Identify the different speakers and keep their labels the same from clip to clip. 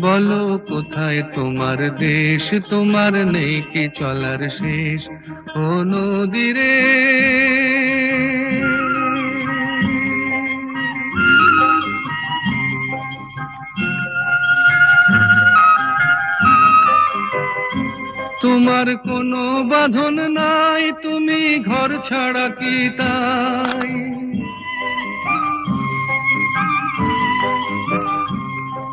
Speaker 1: বলো কোথায় তোমার দেশ? তোমার নেই কি চলার শেষ? ও নদীরে তোমার কোনো বাঁধন নাই, তুমি ঘর ছাড়া কি তাই?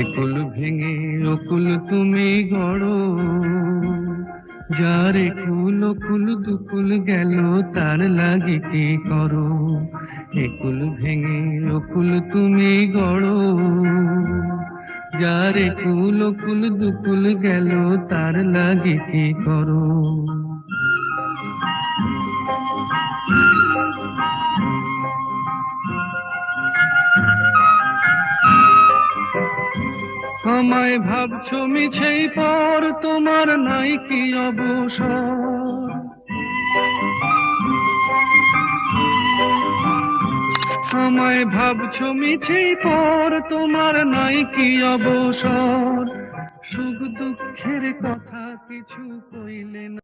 Speaker 1: একুল ভেঙে অকুল তুমি গড়ো। যার একুল অকুল দুকুল গেল, তার লাগে কি করো? একুল ভেঙে অকুল তুমি গড়ো। যার একুল অকুল দুকুল গেল, তার লাগে কি করো? আমায় ভাবছ মিছেই পর, তোমার নাই কি অবসর? আমায় ভাবছ মিছেই পর, তোমার নাই কি অবসর? সুখ দুঃখের কথা কিছু কইলে না।